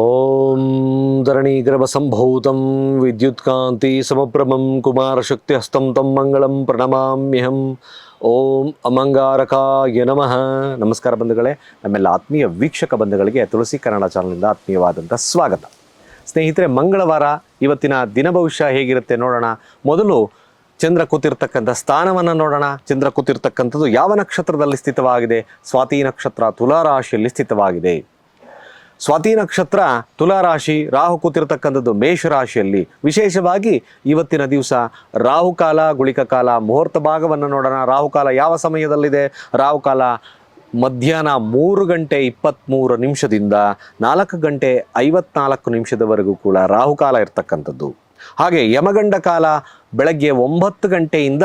ಓಂ ಧರಣೀಗರ್ಭಸಂಭೂತಂ ವಿದ್ಯುತ್ಕಾಂತಿ ಸಮಪ್ರಭಂ ಕುಮಾರಶಕ್ತಿ ಹಸ್ತಂ ತಂ ಮಂಗಳಂ ಪ್ರಣಮಾಮ್ಯಹಂ ಓಂ ಅಮಂಗಾರಕಾಯ ನಮಃ ನಮಸ್ಕಾರ ಬಂಧುಗಳೇ ನಮ್ಮೆಲ್ಲ ಆತ್ಮೀಯ ವೀಕ್ಷಕ ಬಂಧುಗಳಿಗೆ ತುಳಸಿ ಕನ್ನಡ ಚಾನಲ್ನಿಂದ ಆತ್ಮೀಯವಾದಂಥ ಸ್ವಾಗತ. ಸ್ನೇಹಿತರೆ, ಮಂಗಳವಾರ, ಇವತ್ತಿನ ದಿನ ಭವಿಷ್ಯ ಹೇಗಿರುತ್ತೆ ನೋಡೋಣ. ಮೊದಲು ಚಂದ್ರ ಕೂತಿರ್ತಕ್ಕಂಥ ಸ್ಥಾನವನ್ನು ನೋಡೋಣ. ಚಂದ್ರ ಕೂತಿರ್ತಕ್ಕಂಥದ್ದು ಯಾವ ನಕ್ಷತ್ರದಲ್ಲಿ ಸ್ಥಿತವಾಗಿದೆ? ಸ್ವಾತಿ ನಕ್ಷತ್ರ, ತುಲಾ ರಾಶಿಯಲ್ಲಿ ಸ್ಥಿತವಾಗಿದೆ. ಸ್ವಾತಿ ನಕ್ಷತ್ರ, ತುಲಾ ರಾಶಿ, ರಾಹು ಕೂತಿರ್ತಕ್ಕಂಥದ್ದು ಮೇಷ ರಾಶಿಯಲ್ಲಿ. ವಿಶೇಷವಾಗಿ ಇವತ್ತಿನ ದಿವಸ ರಾಹುಕಾಲ ಗುಳಿಕ ಕಾಲ, ಮುಹೂರ್ತ ಭಾಗವನ್ನು ನೋಡೋಣ. ರಾಹುಕಾಲ ಯಾವ ಸಮಯದಲ್ಲಿದೆ? ರಾಹುಕಾಲ ಮಧ್ಯಾಹ್ನ ಮೂರು ಗಂಟೆ ಇಪ್ಪತ್ತ್ಮೂರು ನಿಮಿಷದಿಂದ ನಾಲ್ಕು ಗಂಟೆ ಐವತ್ನಾಲ್ಕು ನಿಮಿಷದವರೆಗೂ ಕೂಡ ರಾಹುಕಾಲ ಇರ್ತಕ್ಕಂಥದ್ದು. ಹಾಗೆ ಯಮಗಂಡ ಕಾಲ ಬೆಳಗ್ಗೆ ಒಂಬತ್ತು ಗಂಟೆಯಿಂದ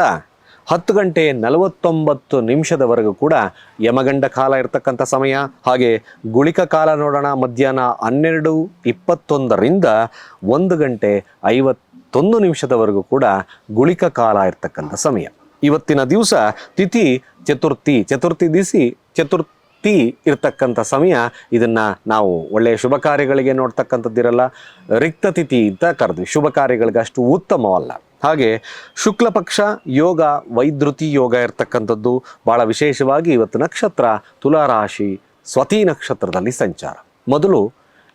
ಹತ್ತು ಗಂಟೆ ನಲವತ್ತೊಂಬತ್ತು ನಿಮಿಷದವರೆಗೂ ಕೂಡ ಯಮಗಂಡ ಕಾಲ ಇರತಕ್ಕಂಥ ಸಮಯ. ಹಾಗೆ ಗುಳಿಕ ಕಾಲ ನೋಡೋಣ, ಮಧ್ಯಾಹ್ನ ಹನ್ನೆರಡು ಇಪ್ಪತ್ತೊಂದರಿಂದ ಒಂದು ಗಂಟೆ ಐವತ್ತೊಂದು ನಿಮಿಷದವರೆಗೂ ಕೂಡ ಗುಳಿಕ ಕಾಲ ಇರತಕ್ಕಂಥ ಸಮಯ. ಇವತ್ತಿನ ದಿವಸ ತಿಥಿ ಚತುರ್ಥಿ ಚತುರ್ಥಿ ದಿಸಿ ಚತುರ್ಥಿ ಇರ್ತಕ್ಕಂಥ ಸಮಯ. ಇದನ್ನು ನಾವು ಒಳ್ಳೆಯ ಶುಭ ಕಾರ್ಯಗಳಿಗೆ ನೋಡ್ತಕ್ಕಂಥದ್ದಿರಲ್ಲ. ರಿಕ್ತ ತಿಥಿ ಅಂತ ಕರೆದ್ವಿ. ಶುಭ ಕಾರ್ಯಗಳಿಗೆ ಅಷ್ಟು ಉತ್ತಮವಲ್ಲ. ಹಾಗೆ ಶುಕ್ಲ ಪಕ್ಷ ಯೋಗ, ವೈದ್ರುತಿ ಯೋಗ ಇರ್ತಕ್ಕಂಥದ್ದು ಬಹಳ ವಿಶೇಷವಾಗಿ ಇವತ್ತು ನಕ್ಷತ್ರ, ತುಲಾರಾಶಿ, ಸ್ವತಿ ನಕ್ಷತ್ರದಲ್ಲಿ ಸಂಚಾರ. ಮೊದಲು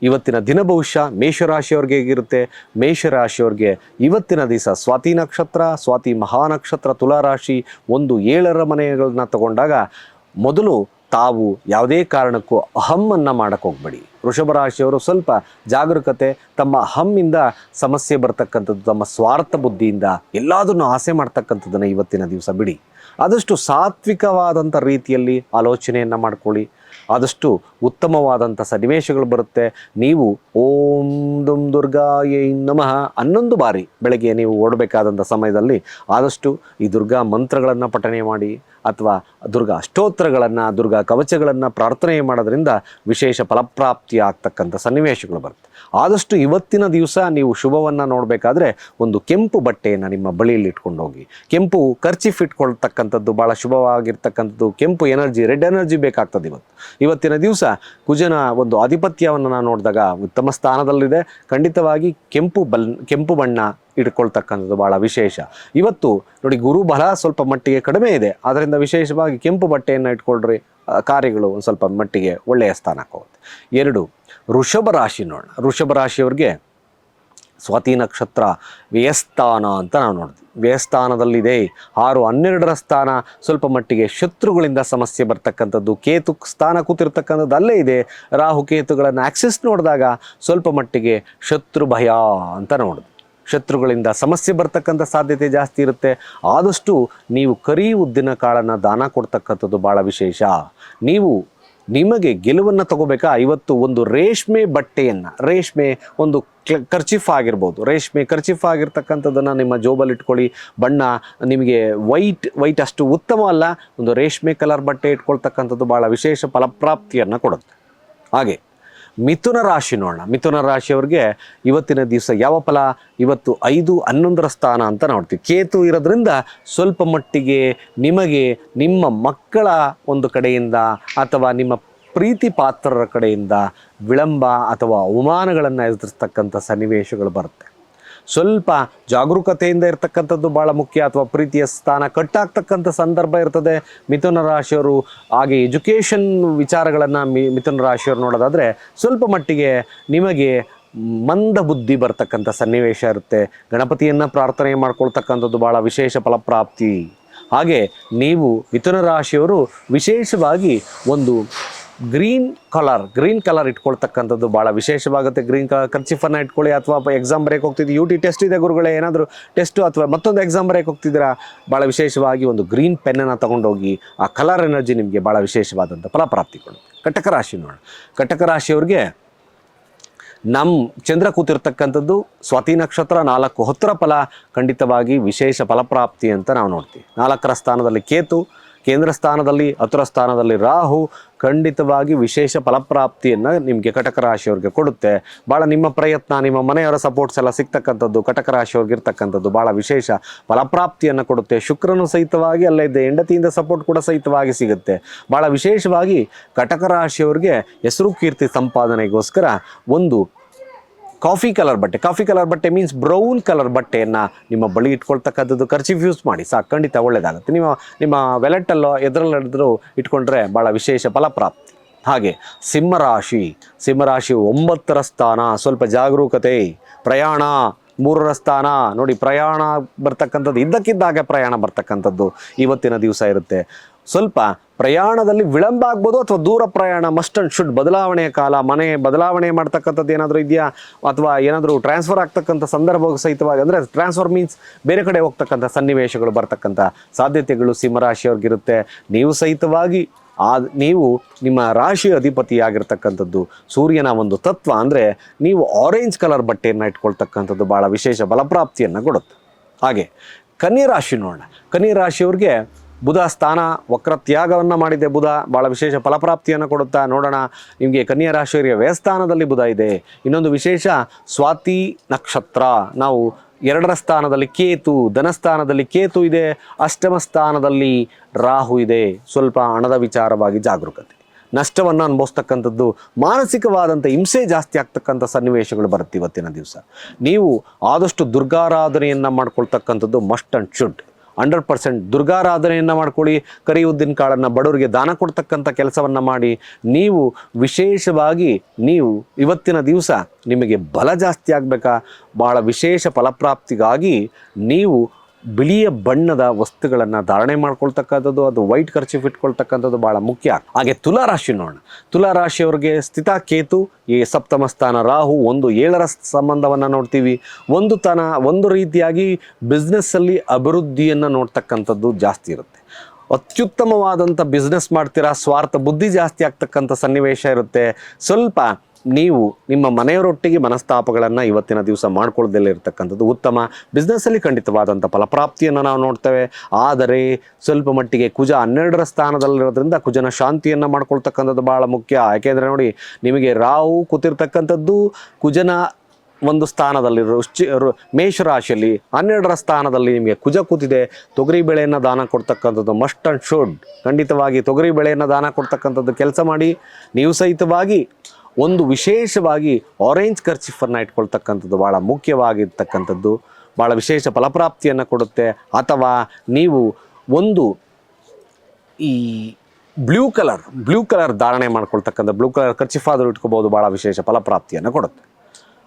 ಇವತ್ತಿನ ದಿನ ಬಹುಶಃ ಮೇಷರಾಶಿಯವ್ರಿಗೆ ಹೇಗಿರುತ್ತೆ? ಮೇಷರಾಶಿಯವ್ರಿಗೆ ಇವತ್ತಿನ ದಿವಸ ಸ್ವಾತಿ ನಕ್ಷತ್ರ, ಸ್ವಾತಿ ಮಹಾನಕ್ಷತ್ರ, ತುಲಾರಾಶಿ ಒಂದು ಏಳರ ಮನೆಗಳನ್ನ ತಗೊಂಡಾಗ ಮೊದಲು ತಾವು ಯಾವುದೇ ಕಾರಣಕ್ಕೂ ಅಹಮ್ಮನ್ನು ಮಾಡಕ್ಕೆ ಹೋಗಬೇಡಿ. ವೃಷಭ ರಾಶಿಯವರು ಸ್ವಲ್ಪ ಜಾಗರೂಕತೆ, ತಮ್ಮ ಅಹಮ್ಮಿಂದ ಸಮಸ್ಯೆ ಬರ್ತಕ್ಕಂಥದ್ದು, ತಮ್ಮ ಸ್ವಾರ್ಥ ಬುದ್ಧಿಯಿಂದ ಎಲ್ಲದನ್ನು ಆಸೆ ಮಾಡ್ತಕ್ಕಂಥದ್ದನ್ನು ಇವತ್ತಿನ ದಿವಸ ಬಿಡಿ. ಆದಷ್ಟು ಸಾತ್ವಿಕವಾದಂಥ ರೀತಿಯಲ್ಲಿ ಆಲೋಚನೆಯನ್ನು ಮಾಡ್ಕೊಳ್ಳಿ. ಆದಷ್ಟು ಉತ್ತಮವಾದಂಥ ಸನ್ನಿವೇಶಗಳು ಬರುತ್ತೆ. ನೀವು ಓಂ ದುಂ ದುರ್ಗಾಯೈ ನಮಃ ಹನ್ನೊಂದು ಬಾರಿ ಬೆಳಗ್ಗೆ ನೀವು ಓಡಬೇಕಾದಂಥ ಸಮಯದಲ್ಲಿ ಆದಷ್ಟು ಈ ದುರ್ಗಾ ಮಂತ್ರಗಳನ್ನು ಪಠನೆ ಮಾಡಿ ಅಥವಾ ದುರ್ಗಾ ಅಷ್ಟೋತ್ತರಗಳನ್ನು, ದುರ್ಗಾ ಕವಚಗಳನ್ನು ಪ್ರಾರ್ಥನೆ ಮಾಡೋದ್ರಿಂದ ವಿಶೇಷ ಫಲಪ್ರಾಪ್ತಿ ಆಗ್ತಕ್ಕಂಥ ಸನ್ನಿವೇಶಗಳು ಬರುತ್ತೆ. ಆದಷ್ಟು ಇವತ್ತಿನ ದಿವಸ ನೀವು ಶುಭವನ್ನು ನೋಡಬೇಕಾದ್ರೆ ಒಂದು ಕೆಂಪು ಬಟ್ಟೆಯನ್ನು ನಿಮ್ಮ ಬಳಿಯಲ್ಲಿ ಇಟ್ಕೊಂಡು ಹೋಗಿ ಕೆಂಪು ಖರ್ಚಿಫ್ ಇಟ್ಕೊಳ್ತಕ್ಕಂಥದ್ದು ಭಾಳ ಶುಭವಾಗಿರ್ತಕ್ಕಂಥದ್ದು, ಕೆಂಪು ಎನರ್ಜಿ, ರೆಡ್ ಎನರ್ಜಿ ಬೇಕಾಗ್ತದೆ ಇವತ್ತು. ಇವತ್ತಿನ ದಿವಸ ಕುಜನ ಒಂದು ಆಧಿಪತ್ಯವನ್ನು ನಾನು ನೋಡಿದಾಗ ಉತ್ತಮ ಸ್ಥಾನದಲ್ಲಿದೆ. ಖಂಡಿತವಾಗಿ ಕೆಂಪು ಬಲ್, ಕೆಂಪು ಬಣ್ಣ ಇಟ್ಕೊಳ್ತಕ್ಕಂಥದ್ದು ಭಾಳ ವಿಶೇಷ. ಇವತ್ತು ನೋಡಿ ಗುರು ಬಲ ಸ್ವಲ್ಪ ಮಟ್ಟಿಗೆ ಕಡಿಮೆ ಇದೆ. ಆದ್ದರಿಂದ ವಿಶೇಷವಾಗಿ ಕೆಂಪು ಬಟ್ಟೆಯನ್ನು ಇಟ್ಕೊಳ್ರಿ ಕಾರ್ಯಗಳು ಒಂದು ಸ್ವಲ್ಪ ಮಟ್ಟಿಗೆ ಒಳ್ಳೆಯ ಸ್ಥಾನಕ್ಕೆ ಹೋಗುತ್ತೆ. ಎರಡು ಋಷಭ ರಾಶಿ ನೋಡೋಣ. ಋಷಭ ರಾಶಿಯವ್ರಿಗೆ ಸ್ವಾತಿ ನಕ್ಷತ್ರ ವ್ಯಯಸ್ಥಾನ ಅಂತ ನಾವು ನೋಡಿದ್ವಿ ವ್ಯಯಸ್ಥಾನದಲ್ಲಿದೆ ಆರು, ಹನ್ನೆರಡರ ಸ್ಥಾನ ಸ್ವಲ್ಪ ಮಟ್ಟಿಗೆ ಶತ್ರುಗಳಿಂದ ಸಮಸ್ಯೆ ಬರ್ತಕ್ಕಂಥದ್ದು. ಕೇತು ಸ್ಥಾನ ಕೂತಿರ್ತಕ್ಕಂಥದ್ದು ಅಲ್ಲೇ ಇದೆ. ರಾಹು ಕೇತುಗಳನ್ನು ಆಕ್ಸಿಸ್ ನೋಡಿದಾಗ ಸ್ವಲ್ಪ ಮಟ್ಟಿಗೆ ಶತ್ರು ಭಯ ಅಂತ ನೋಡಿದ್ವಿ ಶತ್ರುಗಳಿಂದ ಸಮಸ್ಯೆ ಬರ್ತಕ್ಕಂಥ ಸಾಧ್ಯತೆ ಜಾಸ್ತಿ ಇರುತ್ತೆ. ಆದಷ್ಟು ನೀವು ಕರಿ ಉದ್ದಿನ ಕಾಳನ್ನು ದಾನ ಕೊಡ್ತಕ್ಕಂಥದ್ದು ಭಾಳ ವಿಶೇಷ. ನೀವು ನಿಮಗೆ ಗೆಲುವನ್ನು ತಗೋಬೇಕಾ? ಇವತ್ತು ಒಂದು ರೇಷ್ಮೆ ಬಟ್ಟೆಯನ್ನು, ರೇಷ್ಮೆ ಒಂದು ಕರ್ಚಿಫ್ ಆಗಿರ್ಬೋದು. ರೇಷ್ಮೆ ಕರ್ಚಿಫ್ ಆಗಿರ್ತಕ್ಕಂಥದ್ದನ್ನು ನಿಮ್ಮ ಜೋಬಲ್ಲಿ ಇಟ್ಕೊಳ್ಳಿ. ಬಣ್ಣ ನಿಮಗೆ ವೈಟ್ ವೈಟ್ ಅಷ್ಟು ಉತ್ತಮ ಅಲ್ಲ, ಒಂದು ರೇಷ್ಮೆ ಕಲರ್ ಬಟ್ಟೆ ಇಟ್ಕೊಳ್ತಕ್ಕಂಥದ್ದು ಭಾಳ ವಿಶೇಷ ಫಲಪ್ರಾಪ್ತಿಯನ್ನು ಕೊಡುತ್ತೆ. ಹಾಗೆ. ಮಿಥುನ ರಾಶಿ ನೋಡೋಣ. ಮಿಥುನ ರಾಶಿಯವ್ರಿಗೆ ಇವತ್ತಿನ ದಿವಸ ಯಾವ ಫಲ? ಇವತ್ತು ಐದು ಹನ್ನೊಂದರ ಸ್ಥಾನ ಅಂತ ನೋಡ್ತೀವಿ. ಕೇತು ಇರೋದ್ರಿಂದ ಸ್ವಲ್ಪ ಮಟ್ಟಿಗೆ ನಿಮಗೆ ನಿಮ್ಮ ಮಕ್ಕಳ ಒಂದು ಕಡೆಯಿಂದ ಅಥವಾ ನಿಮ್ಮ ಪ್ರೀತಿ ಪಾತ್ರರ ಕಡೆಯಿಂದ ವಿಳಂಬ ಅಥವಾ ಅವಮಾನಗಳನ್ನು ಎದುರಿಸ್ತಕ್ಕಂಥ ಸನ್ನಿವೇಶಗಳು ಬರುತ್ತೆ. ಸ್ವಲ್ಪ ಜಾಗರೂಕತೆಯಿಂದ ಇರ್ತಕ್ಕಂಥದ್ದು ಭಾಳ ಮುಖ್ಯ ಅಥವಾ ಪ್ರೀತಿಯ ಸ್ಥಾನ ಕಟ್ಟಾಗ್ತಕ್ಕಂಥ ಸಂದರ್ಭ ಇರ್ತದೆ. ಮಿಥುನ ರಾಶಿಯವರು ಹಾಗೆ ಎಜುಕೇಷನ್ ವಿಚಾರಗಳನ್ನು ಮಿಥುನ ರಾಶಿಯವರು ನೋಡೋದಾದರೆ ಸ್ವಲ್ಪ ಮಟ್ಟಿಗೆ ನಿಮಗೆ ಮಂದ ಬುದ್ಧಿ ಬರ್ತಕ್ಕಂಥ ಸನ್ನಿವೇಶ ಇರುತ್ತೆ. ಗಣಪತಿಯನ್ನು ಪ್ರಾರ್ಥನೆ ಮಾಡ್ಕೊಳ್ತಕ್ಕಂಥದ್ದು ಭಾಳ ವಿಶೇಷ ಫಲಪ್ರಾಪ್ತಿ. ಹಾಗೆ ನೀವು ಮಿಥುನ ರಾಶಿಯವರು ವಿಶೇಷವಾಗಿ ಒಂದು ಗ್ರೀನ್ ಕಲರ್ ಗ್ರೀನ್ ಕಲರ್ ಇಟ್ಕೊಳ್ತಕ್ಕಂಥದ್ದು ಭಾಳ ವಿಶೇಷವಾಗುತ್ತೆ. ಗ್ರೀನ್ ಕಲರ್ ಕರ್ಚಿಫನ್ನ ಇಟ್ಕೊಳ್ಳಿ ಅಥವಾ ಎಕ್ಸಾಮ್ ಬ್ರೇಕ್ ಹೋಗ್ತಿದ್ದು ಯು ಟಿ ಟೆಸ್ಟ್ ಇದೆ ಗುರುಗಳೇ, ಏನಾದರೂ ಟೆಸ್ಟು ಅಥವಾ ಮತ್ತೊಂದು ಎಕ್ಸಾಮ್ ಬ್ರೇಕ್ ಹೋಗ್ತಿದ್ದೀರಾ? ಭಾಳ ವಿಶೇಷವಾಗಿ ಒಂದು ಗ್ರೀನ್ ಪೆನ್ನನ್ನು ತೊಗೊಂಡೋಗಿ ಆ ಕಲರ್ ಎನರ್ಜಿ ನಿಮಗೆ ಭಾಳ ವಿಶೇಷವಾದಂಥ ಫಲಪ್ರಾಪ್ತಿ ಕೊಡುತ್ತೆ. ಕಟಕ ರಾಶಿ ನೋಡಿ ಕಟಕ ರಾಶಿಯವ್ರಿಗೆ ನಮ್ಮ ಚಂದ್ರ ಕೂತಿರ್ತಕ್ಕಂಥದ್ದು ಸ್ವಾತಿ ನಕ್ಷತ್ರ ನಾಲ್ಕು ಹೊತ್ತರ ಫಲ, ಖಂಡಿತವಾಗಿ ವಿಶೇಷ ಫಲಪ್ರಾಪ್ತಿ ಅಂತ ನಾವು ನೋಡ್ತೀವಿ. ನಾಲ್ಕರ ಸ್ಥಾನದಲ್ಲಿ ಕೇತು ಕೇಂದ್ರ ಸ್ಥಾನದಲ್ಲಿ ಅತುರ ಸ್ಥಾನದಲ್ಲಿ ರಾಹು ಖಂಡಿತವಾಗಿ ವಿಶೇಷ ಫಲಪ್ರಾಪ್ತಿಯನ್ನು ನಿಮಗೆ ಕಟಕ ರಾಶಿಯವ್ರಿಗೆ ಕೊಡುತ್ತೆ. ಭಾಳ ನಿಮ್ಮ ಪ್ರಯತ್ನ, ನಿಮ್ಮ ಮನೆಯವರ ಸಪೋರ್ಟ್ಸ್ ಎಲ್ಲ ಸಿಗ್ತಕ್ಕಂಥದ್ದು, ಕಟಕ ರಾಶಿಯವ್ರಿಗೆ ಇರ್ತಕ್ಕಂಥದ್ದು ಭಾಳ ವಿಶೇಷ ಫಲಪ್ರಾಪ್ತಿಯನ್ನು ಕೊಡುತ್ತೆ. ಶುಕ್ರನು ಸಹಿತವಾಗಿ ಅಲ್ಲೇ ಇದೆ, ಹೆಂಡತಿಯಿಂದ ಸಪೋರ್ಟ್ ಕೂಡ ಸಹಿತವಾಗಿ ಸಿಗುತ್ತೆ. ಭಾಳ ವಿಶೇಷವಾಗಿ ಕಟಕ ರಾಶಿಯವ್ರಿಗೆ ಹೆಸರು ಕೀರ್ತಿ ಸಂಪಾದನೆಗೋಸ್ಕರ ಒಂದು ಕಾಫಿ ಕಲರ್ ಬಟ್ಟೆ. ಕಾಫಿ ಕಲರ್ ಬಟ್ಟೆ ಮೀನ್ಸ್ ಬ್ರೌನ್ ಕಲರ್ ಬಟ್ಟೆಯನ್ನು ನಿಮ್ಮ ಬಳಿ ಇಟ್ಕೊಳ್ತಕ್ಕಂಥದ್ದು ಖರ್ಚಿಫ್ ಯೂಸ್ ಮಾಡಿ. ಸಾಕು ಖಂಡಿತ ಒಳ್ಳೆಯದಾಗುತ್ತೆ ನಿಮ್ಮ ನಿಮ್ಮ ವೆಲೆಟಲ್ಲೋ ಎದರಲ್ಲಾದ್ರೂ ಇಟ್ಕೊಂಡ್ರೆ ಭಾಳ ವಿಶೇಷ ಫಲಪ್ರಾಪ್ತಿ. ಹಾಗೆ, ಸಿಂಹರಾಶಿ ಸಿಂಹರಾಶಿ ಒಂಬತ್ತರ ಸ್ಥಾನ. ಸ್ವಲ್ಪ ಜಾಗರೂಕತೆ, ಪ್ರಯಾಣ, ಮೂರರ ಸ್ಥಾನ. ನೋಡಿ, ಪ್ರಯಾಣ ಬರ್ತಕ್ಕಂಥದ್ದು ಇದ್ದಕ್ಕಿದ್ದಾಗ ಪ್ರಯಾಣ ಬರ್ತಕ್ಕಂಥದ್ದು ಇವತ್ತಿನ ದಿವಸ ಇರುತ್ತೆ. ಸ್ವಲ್ಪ ಪ್ರಯಾಣದಲ್ಲಿ ವಿಳಂಬ ಆಗ್ಬೋದು ಅಥವಾ ದೂರ ಪ್ರಯಾಣ ಮಸ್ಟ್ ಅಂಡ್ ಶುಡ್ ಬದಲಾವಣೆಯ ಕಾಲ, ಮನೆ ಬದಲಾವಣೆ ಮಾಡ್ತಕ್ಕಂಥದ್ದು ಏನಾದರೂ ಇದೆಯಾ? ಅಥವಾ ಏನಾದರೂ ಟ್ರಾನ್ಸ್ಫರ್ ಆಗ್ತಕ್ಕಂಥ ಸಂದರ್ಭ ಸಹಿತವಾಗಿ, ಅಂದರೆ ಟ್ರಾನ್ಸ್ಫರ್ ಮೀನ್ಸ್ ಬೇರೆ ಕಡೆ ಹೋಗ್ತಕ್ಕಂಥ ಸನ್ನಿವೇಶಗಳು ಬರ್ತಕ್ಕಂಥ ಸಾಧ್ಯತೆಗಳು ಸಿಂಹರಾಶಿಯವ್ರಿಗಿರುತ್ತೆ. ನೀವು ಸಹಿತವಾಗಿ ಆ, ನೀವು ನಿಮ್ಮ ರಾಶಿ ಅಧಿಪತಿಯಾಗಿರ್ತಕ್ಕಂಥದ್ದು, ಸೂರ್ಯನ ಒಂದು ತತ್ವ ಅಂದರೆ ನೀವು ಆರೆಂಜ್ ಕಲರ್ ಬಟ್ಟೆಯನ್ನು ಇಟ್ಕೊಳ್ತಕ್ಕಂಥದ್ದು ಭಾಳ ವಿಶೇಷ ಬಲಪ್ರಾಪ್ತಿಯನ್ನು ಕೊಡುತ್ತೆ. ಹಾಗೆ ಕನ್ಯಾ ರಾಶಿ ನೋಡೋಣ. ಕನ್ಯಾ ರಾಶಿಯವ್ರಿಗೆ ಬುಧ ಸ್ಥಾನ ವಕ್ರತ್ಯಾಗವನ್ನು ಮಾಡಿದೆ ಬುಧ. ಭಾಳ ವಿಶೇಷ ಫಲಪ್ರಾಪ್ತಿಯನ್ನು ಕೊಡುತ್ತಾ ನೋಡೋಣ. ನಿಮಗೆ ಕನ್ಯಾ ರಾಶಿಯವರಿಗೆ ವ್ಯಯಸ್ಥಾನದಲ್ಲಿ ಬುಧ ಇದೆ. ಇನ್ನೊಂದು ವಿಶೇಷ, ಸ್ವಾತಿ ನಕ್ಷತ್ರ. ನಾವು ಎರಡರ ಸ್ಥಾನದಲ್ಲಿ ಕೇತು, ಧನಸ್ಥಾನದಲ್ಲಿ ಕೇತು ಇದೆ. ಅಷ್ಟಮ ಸ್ಥಾನದಲ್ಲಿ ರಾಹು ಇದೆ. ಸ್ವಲ್ಪ ಹಣದ ವಿಚಾರವಾಗಿ ಜಾಗರೂಕತೆ. ನಷ್ಟವನ್ನು ಅನುಭವಿಸ್ತಕ್ಕಂಥದ್ದು, ಮಾನಸಿಕವಾದಂಥ ಹಿಂಸೆ ಜಾಸ್ತಿ ಆಗ್ತಕ್ಕಂಥ ಸನ್ನಿವೇಶಗಳು ಬರುತ್ತೆ ಇವತ್ತಿನ ದಿವಸ. ನೀವು ಆದಷ್ಟು ದುರ್ಗಾರಾಧನೆಯನ್ನು ಮಾಡ್ಕೊಳ್ತಕ್ಕಂಥದ್ದು must and should. Hundred percent ದುರ್ಗಾರಾಧನೆಯನ್ನು ಮಾಡ್ಕೊಳ್ಳಿ. ಕರಿ ಉದ್ದಿನ ಕಾಳನ್ನು ಬಡವರಿಗೆ ದಾನ ಕೊಡ್ತಕ್ಕಂಥ ಕೆಲಸವನ್ನು ಮಾಡಿ. ನೀವು ವಿಶೇಷವಾಗಿ ನೀವು ಇವತ್ತಿನ ದಿವಸ ನಿಮಗೆ ಬಲ ಜಾಸ್ತಿ ಆಗಬೇಕಾ? ಭಾಳ ವಿಶೇಷ ಫಲಪ್ರಾಪ್ತಿಗಾಗಿ ನೀವು ಬಿಳಿಯ ಬಣ್ಣದ ವಸ್ತುಗಳನ್ನು ಧಾರಣೆ ಮಾಡ್ಕೊಳ್ತಕ್ಕಂಥದ್ದು, ಅದು ವೈಟ್ ಖರ್ಚಿಫ್ ಇಟ್ಕೊಳ್ತಕ್ಕಂಥದ್ದು ಭಾಳ ಮುಖ್ಯ. ಹಾಗೆ ತುಲಾ ರಾಶಿ ನೋಡೋಣ. ತುಲಾ ರಾಶಿಯವರಿಗೆ ಸ್ಥಿತ ಕೇತು, ಈ ಸಪ್ತಮ ಸ್ಥಾನ ರಾಹು ಒಂದು ಏಳರ ಸಂಬಂಧವನ್ನು ನೋಡ್ತೀವಿ. ಒಂದು ತನ, ಒಂದು ರೀತಿಯಾಗಿ ಬಿಸ್ನೆಸ್ಸಲ್ಲಿ ಅಭಿವೃದ್ಧಿಯನ್ನು ನೋಡ್ತಕ್ಕಂಥದ್ದು ಜಾಸ್ತಿ ಇರುತ್ತೆ. ಅತ್ಯುತ್ತಮವಾದಂಥ ಬಿಸ್ನೆಸ್ ಮಾಡ್ತೀರಾ, ಸ್ವಾರ್ಥ ಬುದ್ಧಿ ಜಾಸ್ತಿ ಆಗ್ತಕ್ಕಂಥ ಸನ್ನಿವೇಶ ಇರುತ್ತೆ. ಸ್ವಲ್ಪ ನೀವು ನಿಮ್ಮ ಮನೆಯವರೊಟ್ಟಿಗೆ ಮನಸ್ತಾಪಗಳನ್ನು ಇವತ್ತಿನ ದಿವಸ ಮಾಡ್ಕೊಳ್ಳೋದಲ್ಲಿ ಇರತಕ್ಕಂಥದ್ದು ಉತ್ತಮ. ಬಿಸ್ನೆಸ್ಸಲ್ಲಿ ಖಂಡಿತವಾದಂಥ ಫಲಪ್ರಾಪ್ತಿಯನ್ನು ನಾವು ನೋಡ್ತೇವೆ. ಆದರೆ ಸ್ವಲ್ಪ ಮಟ್ಟಿಗೆ ಕುಜ ಹನ್ನೆರಡರ ಸ್ಥಾನದಲ್ಲಿರೋದ್ರಿಂದ ಕುಜನ ಶಾಂತಿಯನ್ನು ಮಾಡ್ಕೊಳ್ತಕ್ಕಂಥದ್ದು ಭಾಳ ಮುಖ್ಯ. ಯಾಕೆಂದರೆ ನೋಡಿ, ನಿಮಗೆ ರಾವು ಕೂತಿರ್ತಕ್ಕಂಥದ್ದು ಕುಜನ ಒಂದು ಸ್ಥಾನದಲ್ಲಿ ರುಚಿ ಮೇಷರಾಶಿಯಲ್ಲಿ ಹನ್ನೆರಡರ ಸ್ಥಾನದಲ್ಲಿ ನಿಮಗೆ ಕುಜ ಕೂತಿದೆ. ತೊಗರಿ ಬೆಳೆಯನ್ನು ದಾನ ಕೊಡ್ತಕ್ಕಂಥದ್ದು ಮಸ್ಟ್ ಆ್ಯಂಡ್ ಶುಡ್ ಖಂಡಿತವಾಗಿ ತೊಗರಿ ಬೆಳೆಯನ್ನು ದಾನ ಕೊಡ್ತಕ್ಕಂಥದ್ದು ಕೆಲಸ ಮಾಡಿ. ನೀವು ಸಹಿತವಾಗಿ ಒಂದು ವಿಶೇಷವಾಗಿ ಆರೆಂಜ್ ಕರ್ಚಿಫನ್ನು ಇಟ್ಕೊಳ್ತಕ್ಕಂಥದ್ದು ಭಾಳ ಮುಖ್ಯವಾಗಿರ್ತಕ್ಕಂಥದ್ದು ಭಾಳ ವಿಶೇಷ ಫಲಪ್ರಾಪ್ತಿಯನ್ನು ಕೊಡುತ್ತೆ. ಅಥವಾ ನೀವು ಒಂದು ಈ ಬ್ಲೂ ಕಲರ್ ಬ್ಲೂ ಕಲರ್ ಧಾರಣೆ ಮಾಡ್ಕೊಳ್ತಕ್ಕಂಥ ಬ್ಲೂ ಕಲರ್ ಖರ್ಚಿಫಾದರೂ ಇಟ್ಕೋಬೋದು ಭಾಳ ವಿಶೇಷ ಫಲಪ್ರಾಪ್ತಿಯನ್ನು ಕೊಡುತ್ತೆ.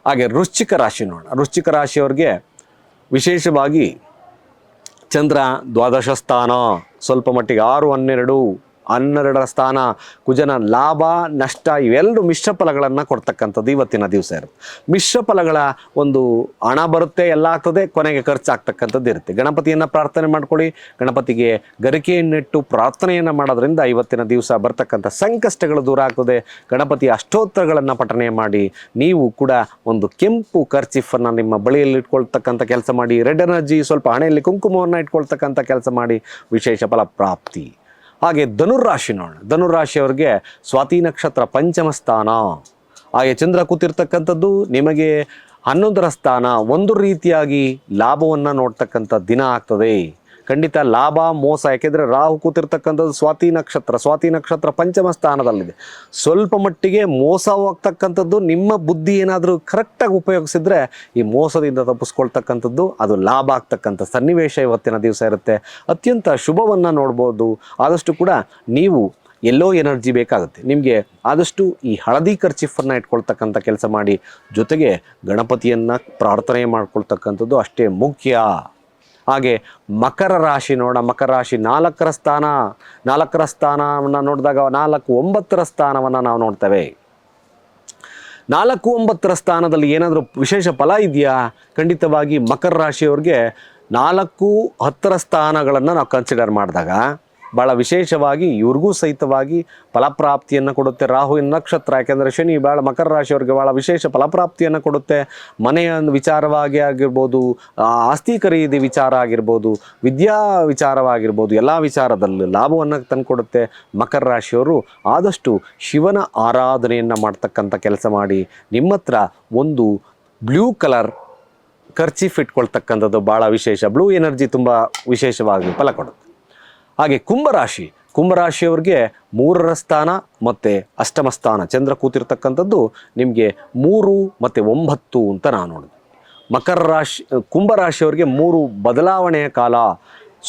ಹಾಗೆ ವೃಶ್ಚಿಕ ರಾಶಿ ನೋಡೋಣ. ವೃಶ್ಚಿಕ ರಾಶಿಯವ್ರಿಗೆ ವಿಶೇಷವಾಗಿ ಚಂದ್ರ ದ್ವಾದಶ ಸ್ಥಾನ, ಸ್ವಲ್ಪ ಮಟ್ಟಿಗೆ ಆರು ಹನ್ನೆರಡು ಹನ್ನೆರಡರ ಸ್ಥಾನ, ಕುಜನ ಲಾಭ, ನಷ್ಟ ಇವೆರಡು ಮಿಶ್ರ ಫಲಗಳನ್ನು ಕೊಡ್ತಕ್ಕಂಥದ್ದು ಇವತ್ತಿನ ದಿವಸ ಇರುತ್ತೆ. ಮಿಶ್ರ ಫಲಗಳ ಒಂದು ಹಣ ಬರುತ್ತೆ, ಎಲ್ಲ ಆಗ್ತದೆ, ಕೊನೆಗೆ ಖರ್ಚಾಗ್ತಕ್ಕಂಥದ್ದು ಇರುತ್ತೆ. ಗಣಪತಿಯನ್ನು ಪ್ರಾರ್ಥನೆ ಮಾಡ್ಕೊಳ್ಳಿ. ಗಣಪತಿಗೆ ಗರಿಕೆಯನ್ನಿಟ್ಟು ಪ್ರಾರ್ಥನೆಯನ್ನು ಮಾಡೋದ್ರಿಂದ ಇವತ್ತಿನ ದಿವಸ ಬರ್ತಕ್ಕಂಥ ಸಂಕಷ್ಟಗಳು ದೂರ ಆಗ್ತದೆ. ಗಣಪತಿ ಅಷ್ಟೋತ್ತರಗಳನ್ನು ಪಠನೆ ಮಾಡಿ, ನೀವು ಕೂಡ ಒಂದು ಕೆಂಪು ಖರ್ಚಿಫನ್ನು ನಿಮ್ಮ ಬಳಿಯಲ್ಲಿ ಇಟ್ಕೊಳ್ತಕ್ಕಂಥ ಕೆಲಸ ಮಾಡಿ, ರೆಡ್ ಎನರ್ಜಿ, ಸ್ವಲ್ಪ ಹಣೆಯಲ್ಲಿ ಕುಂಕುಮವನ್ನು ಇಟ್ಕೊಳ್ತಕ್ಕಂಥ ಕೆಲಸ ಮಾಡಿ, ವಿಶೇಷ ಫಲ ಪ್ರಾಪ್ತಿ. ಹಾಗೆ ಧನುರ್ರಾಶಿ ನೋಡೋಣ ಧನುರಾಶಿಯವ್ರಿಗೆ ಸ್ವಾತಿ ನಕ್ಷತ್ರ ಪಂಚಮ ಸ್ಥಾನ. ಹಾಗೆ ಚಂದ್ರ ಕೂತಿರ್ತಕ್ಕಂಥದ್ದು ನಿಮಗೆ ಹನ್ನೊಂದರ ಸ್ಥಾನ. ಒಂದು ರೀತಿಯಾಗಿ ಲಾಭವನ್ನು ನೋಡ್ತಕ್ಕಂಥ ದಿನ ಆಗ್ತದೆ. ಖಂಡಿತ ಲಾಭ, ಮೋಸ, ಯಾಕೆಂದರೆ ರಾಹು ಕೂತಿರ್ತಕ್ಕಂಥದ್ದು ಸ್ವಾತಿ ನಕ್ಷತ್ರ ಸ್ವಾತಿ ನಕ್ಷತ್ರ ಪಂಚಮ ಸ್ಥಾನದಲ್ಲಿದೆ. ಸ್ವಲ್ಪ ಮಟ್ಟಿಗೆ ಮೋಸ ಹೋಗ್ತಕ್ಕಂಥದ್ದು ನಿಮ್ಮ ಬುದ್ಧಿ ಏನಾದರೂ ಕರೆಕ್ಟಾಗಿ ಉಪಯೋಗಿಸಿದ್ರೆ ಈ ಮೋಸದಿಂದ ತಪ್ಪಿಸ್ಕೊಳ್ತಕ್ಕಂಥದ್ದು ಅದು ಲಾಭ ಆಗ್ತಕ್ಕಂಥ ಸನ್ನಿವೇಶ ಇವತ್ತಿನ ದಿವಸ ಇರುತ್ತೆ. ಅತ್ಯಂತ ಶುಭವನ್ನು ನೋಡ್ಬೋದು. ಆದಷ್ಟು ಕೂಡ ನೀವು ಎಲ್ಲೋ ಎನರ್ಜಿ ಬೇಕಾಗುತ್ತೆ. ನಿಮಗೆ ಆದಷ್ಟು ಈ ಹಳದಿ ಖರ್ಚಿಫನ್ನು ಇಟ್ಕೊಳ್ತಕ್ಕಂಥ ಕೆಲಸ ಮಾಡಿ ಜೊತೆಗೆ ಗಣಪತಿಯನ್ನು ಪ್ರಾರ್ಥನೆ ಮಾಡ್ಕೊಳ್ತಕ್ಕಂಥದ್ದು ಅಷ್ಟೇ ಮುಖ್ಯ. ಹಾಗೆ ಮಕರ ರಾಶಿ ನೋಡ, ಮಕರ ರಾಶಿ ನಾಲ್ಕರ ಸ್ಥಾನ, ನಾಲ್ಕರ ಸ್ಥಾನವನ್ನು ನೋಡಿದಾಗ ನಾಲ್ಕು ಒಂಬತ್ತರ ಸ್ಥಾನವನ್ನು ನಾವು ನೋಡ್ತೇವೆ. ನಾಲ್ಕು ಒಂಬತ್ತರ ಸ್ಥಾನದಲ್ಲಿ ಏನಾದರೂ ವಿಶೇಷ ಫಲ ಇದೆಯಾ? ಖಂಡಿತವಾಗಿ ಮಕರ ರಾಶಿಯವ್ರಿಗೆ ನಾಲ್ಕು ಹತ್ತರ ಸ್ಥಾನಗಳನ್ನು ನಾವು ಕನ್ಸಿಡರ್ ಮಾಡಿದಾಗ ಭಾಳ ವಿಶೇಷವಾಗಿ ಇವ್ರಿಗೂ ಸಹಿತವಾಗಿ ಫಲಪ್ರಾಪ್ತಿಯನ್ನು ಕೊಡುತ್ತೆ. ರಾಹುವಿನ ನಕ್ಷತ್ರ, ಯಾಕೆಂದರೆ ಶನಿ ಭಾಳ ಮಕರ ರಾಶಿಯವರಿಗೆ ಭಾಳ ವಿಶೇಷ ಫಲಪ್ರಾಪ್ತಿಯನ್ನು ಕೊಡುತ್ತೆ. ಮನೆಯ ವಿಚಾರವಾಗಿ ಆಗಿರ್ಬೋದು ಆಸ್ತಿ ಖರೀದಿ ವಿಚಾರ ಆಗಿರ್ಬೋದು, ವಿದ್ಯಾ ವಿಚಾರವಾಗಿರ್ಬೋದು, ಎಲ್ಲ ವಿಚಾರದಲ್ಲಿ ಲಾಭವನ್ನು ತಂದುಕೊಡುತ್ತೆ. ಮಕರ ರಾಶಿಯವರು ಆದಷ್ಟು ಶಿವನ ಆರಾಧನೆಯನ್ನು ಮಾಡ್ತಕ್ಕಂಥ ಕೆಲಸ ಮಾಡಿ ನಿಮ್ಮ ಒಂದು ಬ್ಲೂ ಕಲರ್ ಖರ್ಚಿ ಇಟ್ಕೊಳ್ತಕ್ಕಂಥದ್ದು ಭಾಳ ವಿಶೇಷ. ಬ್ಲೂ ಎನರ್ಜಿ ತುಂಬ ವಿಶೇಷವಾಗಿ ಫಲ ಕೊಡುತ್ತೆ. ಹಾಗೆ ಕುಂಭರಾಶಿ. ಕುಂಭರಾಶಿಯವ್ರಿಗೆ ಮೂರರ ಸ್ಥಾನ ಮತ್ತು ಅಷ್ಟಮ ಸ್ಥಾನ. ಚಂದ್ರ ಕೂತಿರ್ತಕ್ಕಂಥದ್ದು ನಿಮಗೆ ಮೂರು ಮತ್ತು ಒಂಬತ್ತು ಅಂತ ನಾನು ನೋಡಿದೆ. ಮಕರ ರಾಶಿ, ಕುಂಭರಾಶಿಯವರಿಗೆ ಮೂರು ಬದಲಾವಣೆಯ ಕಾಲ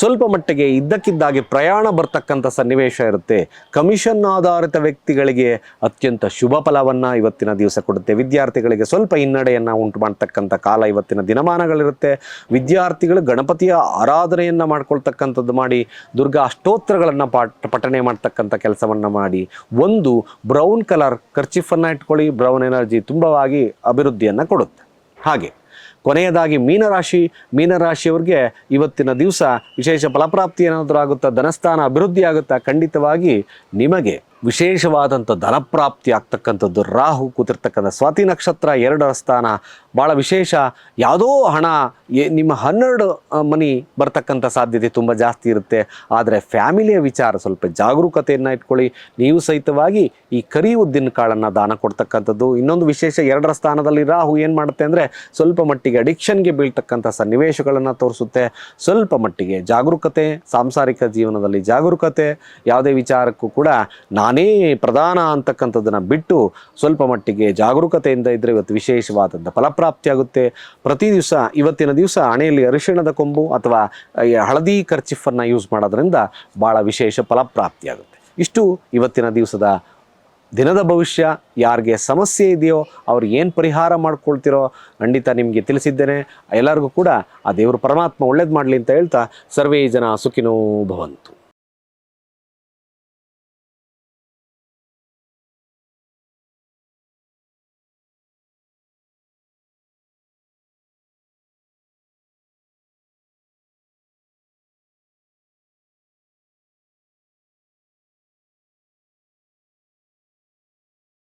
ಸ್ವಲ್ಪ ಮಟ್ಟಿಗೆ ಇದ್ದಕ್ಕಿದ್ದಾಗೆ ಪ್ರಯಾಣ ಬರ್ತಕ್ಕಂಥ ಸನ್ನಿವೇಶ ಇರುತ್ತೆ. ಕಮಿಷನ್ ಆಧಾರಿತ ವ್ಯಕ್ತಿಗಳಿಗೆ ಅತ್ಯಂತ ಶುಭ ಫಲವನ್ನು ಇವತ್ತಿನ ದಿವಸ ಕೊಡುತ್ತೆ. ವಿದ್ಯಾರ್ಥಿಗಳಿಗೆ ಸ್ವಲ್ಪ ಹಿನ್ನಡೆಯನ್ನು ಉಂಟು ಮಾಡ್ತಕ್ಕಂಥ ಕಾಲ ಇವತ್ತಿನ ದಿನಮಾನಗಳಿರುತ್ತೆ. ವಿದ್ಯಾರ್ಥಿಗಳು ಗಣಪತಿಯ ಆರಾಧನೆಯನ್ನು ಮಾಡ್ಕೊಳ್ತಕ್ಕಂಥದ್ದು ಮಾಡಿ, ದುರ್ಗಾ ಅಷ್ಟೋತ್ರಗಳನ್ನು ಪಾಠ ಪಠನೆ ಮಾಡ್ತಕ್ಕಂಥ ಕೆಲಸವನ್ನು ಮಾಡಿ, ಒಂದು ಬ್ರೌನ್ ಕಲರ್ ಖರ್ಚಿಫನ್ನು ಇಟ್ಕೊಳ್ಳಿ, ಬ್ರೌನ್ ಎನರ್ಜಿ ತುಂಬವಾಗಿ ಅಭಿವೃದ್ಧಿಯನ್ನು ಕೊಡುತ್ತೆ. ಹಾಗೆ. ಕೊನೆಯದಾಗಿ ಮೀನರಾಶಿ ಮೀನರಾಶಿಯವ್ರಿಗೆ ಇವತ್ತಿನ ದಿವಸ ವಿಶೇಷ ಫಲಪ್ರಾಪ್ತಿ ಏನಾದರೂ ಆಗುತ್ತಾ? ಧನಸ್ಥಾನ ಅಭಿವೃದ್ಧಿ ಆಗುತ್ತಾ ಖಂಡಿತವಾಗಿ ನಿಮಗೆ. ವಿಶೇಷವಾದಂಥ ಧನಪ್ರಾಪ್ತಿ ಆಗ್ತಕ್ಕಂಥದ್ದು ರಾಹು ಕೂತಿರ್ತಕ್ಕಂಥ ಸ್ವಾತಿ ನಕ್ಷತ್ರ ಎರಡರ ಸ್ಥಾನ. ಭಾಳ ವಿಶೇಷ. ಯಾವುದೋ ಹಣ ನಿಮ್ಮ ಹನ್ನೆರಡು ಮನಿ ಬರ್ತಕ್ಕಂಥ ಸಾಧ್ಯತೆ ತುಂಬ ಜಾಸ್ತಿ ಇರುತ್ತೆ. ಆದರೆ ಫ್ಯಾಮಿಲಿಯ ವಿಚಾರ ಸ್ವಲ್ಪ ಜಾಗರೂಕತೆಯನ್ನು ಇಟ್ಕೊಳ್ಳಿ. ನೀವು ಸಹಿತವಾಗಿ ಈ ಕರಿ ಉದ್ದಿನ ಕಾಳನ್ನು ದಾನ ಕೊಡ್ತಕ್ಕಂಥದ್ದು. ಇನ್ನೊಂದು ವಿಶೇಷ ಎರಡರ ಸ್ಥಾನದಲ್ಲಿ ರಾಹು ಏನು ಮಾಡುತ್ತೆ ಅಂದರೆ ಸ್ವಲ್ಪ ಮಟ್ಟಿಗೆ ಅಡಿಕ್ಷನ್ಗೆ ಬೀಳ್ತಕ್ಕಂಥ ಸನ್ನಿವೇಶಗಳನ್ನು ತೋರಿಸುತ್ತೆ. ಸ್ವಲ್ಪ ಮಟ್ಟಿಗೆ ಜಾಗರೂಕತೆ, ಸಾಂಸಾರಿಕ ಜೀವನದಲ್ಲಿ ಜಾಗರೂಕತೆ, ಯಾವುದೇ ವಿಚಾರಕ್ಕೂ ಕೂಡ ನಾನೇ ಪ್ರಧಾನ ಅಂತಕ್ಕಂಥದ್ದನ್ನು ಬಿಟ್ಟು ಸ್ವಲ್ಪ ಮಟ್ಟಿಗೆ ಜಾಗರೂಕತೆಯಿಂದ ಇದ್ದರೆ ಇವತ್ತು ವಿಶೇಷವಾದಂಥ ಫಲಪ್ರಾಪ್ತಿಯಾಗುತ್ತೆ. ಪ್ರತಿ ದಿವಸ, ಇವತ್ತಿನ ದಿವಸ ಹಣೆಯಲ್ಲಿ ಅರಿಶಿಣದ ಕೊಂಬು ಅಥವಾ ಹಳದಿ ಖರ್ಚಿಫನ್ನು ಯೂಸ್ ಮಾಡೋದ್ರಿಂದ ಭಾಳ ವಿಶೇಷ ಫಲಪ್ರಾಪ್ತಿಯಾಗುತ್ತೆ. ಇಷ್ಟು ಇವತ್ತಿನ ದಿವಸದ ದಿನದ ಭವಿಷ್ಯ, ಯಾರಿಗೆ ಸಮಸ್ಯೆ ಇದೆಯೋ ಅವ್ರು ಏನು ಪರಿಹಾರ ಮಾಡ್ಕೊಳ್ತಿರೋ ಖಂಡಿತ ನಿಮಗೆ ತಿಳಿಸಿದ್ದೇನೆ. ಎಲ್ಲರಿಗೂ ಕೂಡ ಆ ದೇವರು ಪರಮಾತ್ಮ ಒಳ್ಳೇದು ಮಾಡಲಿ ಅಂತ ಹೇಳ್ತಾ ಸರ್ವೇ ಜನ ಸುಖಿನೋ ಭವಂತು.